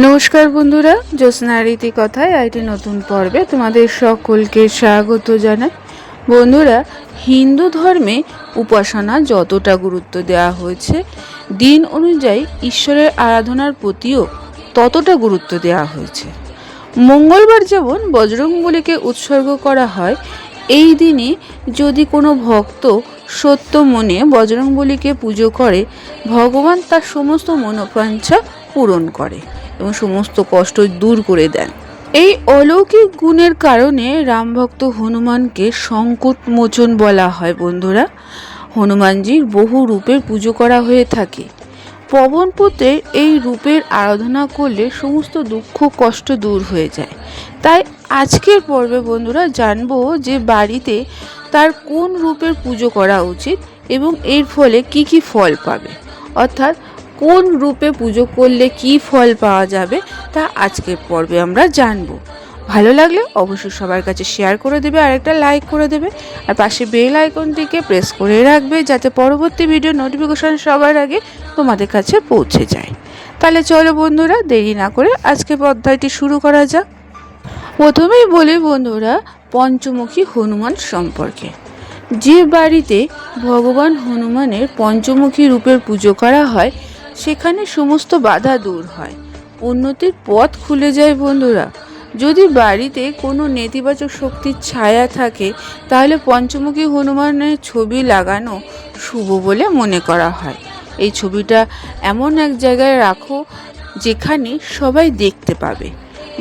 নমস্কার বন্ধুরা, জ্যোৎস্না রীতি কথায় আইটি নতুন পর্বে তোমাদের সকলকে স্বাগত জানাই। বন্ধুরা, হিন্দু ধর্মে উপাসনা যতটা গুরুত্ব দেওয়া হয়েছে, দিন অনুযায়ী ঈশ্বরের আরাধনার প্রতিও ততটা গুরুত্ব দেওয়া হয়েছে। মঙ্গলবার যেমন বজরংবলীকে উৎসর্গ করা হয়, এই দিনে যদি কোনো ভক্ত সত্য মনে বজরংবলীকে পুজো করে, ভগবান তার সমস্ত মনোবাঞ্ছা পূরণ করে। এবং সমস্ত কষ্ট দূর করে দেন। এই অলৌকিক গুণের কারণে রামভক্ত হনুমানকে সংকট মোচন বলা হয় বন্ধুরা। হনুমানজির বহু রূপের পুজো করা হয়ে থাকে। পবনপুত্রের এই রূপের আরাধনা করলে সমস্ত দুঃখ, কষ্ট দূর হয়ে যায়। তাই আজকের পর্বে বন্ধুরা জানব যে বাড়িতে তার কোন রূপের পুজো করা উচিত এবং এর ফলে কি কি ফল পাবে। অর্থাৎ কোন রূপে পুজো করলে কি ফল পাওয়া যাবে তা আজকের পর্বে আমরা জানব। ভালো লাগলে অবশ্যই সবার কাছে শেয়ার করে দেবে আর একটা লাইক করে দেবে। আর পাশে বেল আইকনটিকে প্রেস করে রাখবে যাতে পরবর্তী ভিডিও নোটিফিকেশন সবার আগে তোমাদের কাছে পৌঁছে যায়। তাহলে চলো বন্ধুরা, দেরি না করে আজকে অধ্যায়টি শুরু করা যাক। প্রথমেই বলি বন্ধুরা, পঞ্চমুখী হনুমান সম্পর্কে। যে বাড়িতে ভগবান হনুমানের পঞ্চমুখী রূপের পুজো করা হয় সেখানে সমস্ত বাধা দূর হয়। উন্নতির পথ খুলে যায় বন্ধুরা। যদি বাড়িতে কোনো নেতিবাচক শক্তির ছায়া থাকে, তাহলে পঞ্চমুখী হনুমানের ছবি লাগানো শুভ বলে মনে করা হয়। এই ছবিটা এমন এক জায়গায় রাখো, যেখানে সবাই দেখতে পাবে।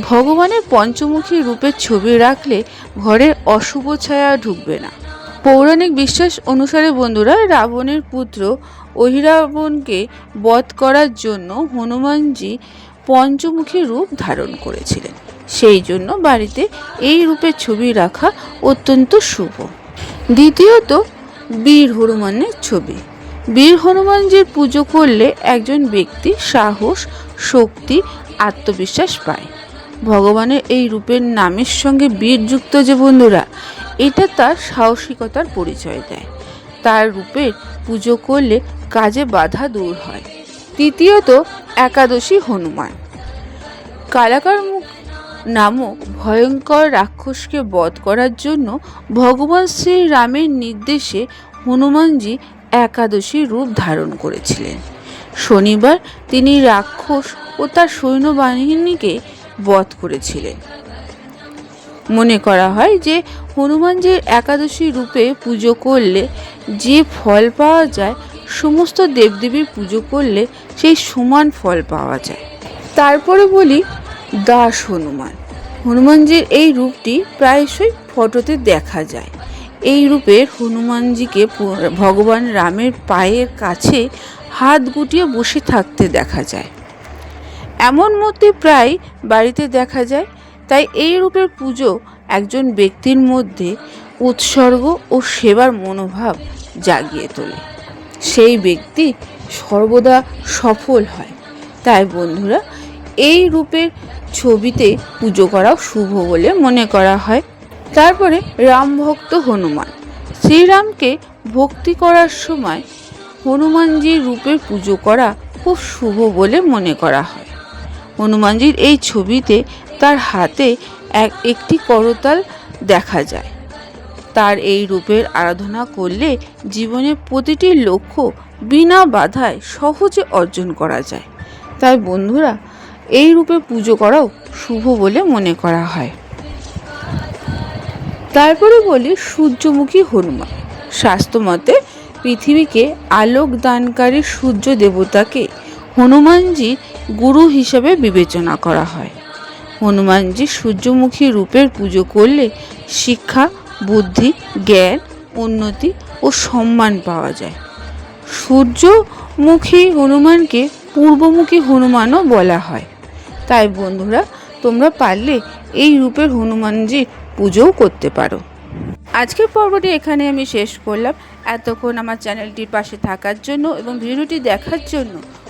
ভগবানের পঞ্চমুখী রূপের ছবি রাখলে ঘরের অশুভ ছায়া ঢুকবে না। পৌরাণিক বিশ্বাস অনুসারে বন্ধুরা, রাবণের পুত্র অহিরাবণকে বধ করার জন্য হনুমানজি পঞ্চমুখী রূপ ধারণ করেছিলেন। সেই জন্য বাড়িতে এই রূপের ছবি রাখা অত্যন্ত শুভ। দ্বিতীয়ত, বীর হনুমানের ছবি। বীর হনুমানজির পুজো করলে একজন ব্যক্তি সাহস, শক্তি, আত্মবিশ্বাস পায়। ভগবানের এই রূপের নামের সঙ্গে বীর যুক্ত যে বন্ধুরা, এটা তার সাহসিকতার পরিচয় দেয়। তার রূপের পুজো করলে কাজে বাধা দূর হয়। তৃতীয়ত, একাদশী হনুমান। কালাকার মুখ নামক ভয়ঙ্কর রাক্ষসকে বধ করার জন্য ভগবান শ্রীরামের নির্দেশে হনুমানজি একাদশী রূপ ধারণ করেছিলেন। শনিবার তিনি রাক্ষস ও তার সৈন্যবাহিনীকে বধ করেছিলেন। মনে করা হয় যে হনুমানজির একাদশী রূপে পুজো করলে, যে ফল পাওয়া যায়, সমস্ত দেবদেবীর পুজো করলে সেই সমান ফল পাওয়া যায়। তারপরে বলি দাস হনুমান। হনুমানজির এই রূপটি প্রায়শই ফটোতে দেখা যায়। এই রূপের হনুমানজিকে ভগবান রামের পায়ের কাছে হাত গুটিয়ে বসে থাকতে দেখা যায়। এমন মূর্তি প্রায় বাড়িতে দেখা যায়। তাই এই রূপের পুজো একজন ব্যক্তির মধ্যে উৎসর্গ ও সেবার মনোভাব জাগিয়ে তোলে। সেই ব্যক্তি সর্বদা সফল হয়। তাই বন্ধুরা, এই রূপের ছবিতে পুজো করাও শুভ বলে মনে করা হয়। তারপরে রামভক্ত হনুমান। শ্রীরামকে ভক্তি করার সময় হনুমানজির রূপের পুজো করা খুব শুভ বলে মনে করা হয়। হনুমানজির এই ছবিতে তার হাতে এক, একটি করতাল দেখা যায়। তার এই রূপের আরাধনা করলে জীবনের প্রতিটি লক্ষ্য বিনা বাধায় সহজে অর্জন করা যায়। তাই বন্ধুরা, এই রূপে পুজো করাও শুভ বলে মনে করা হয়। তারপরে বলি সূর্যমুখী হনুমান। স্বাস্থ্যমতে পৃথিবীকে আলোক দানকারী সূর্য দেবতাকে হনুমানজির গুরু হিসেবে বিবেচনা করা হয়। হনুমানজি সূর্যমুখী রূপের পুজো করলে শিক্ষা, বুদ্ধি, জ্ঞান, উন্নতি ও সম্মান পাওয়া যায়। সূর্যমুখী হনুমানকে পূর্বমুখী হনুমানও বলা হয়। তাই বন্ধুরা, তোমরা পারলে এই রূপের হনুমানজির পুজোও করতে পারো। আজকের পর্বটি এখানে আমি শেষ করলাম। এতক্ষণ আমার চ্যানেলটির পাশে থাকার জন্য এবং ভিডিওটি দেখার জন্য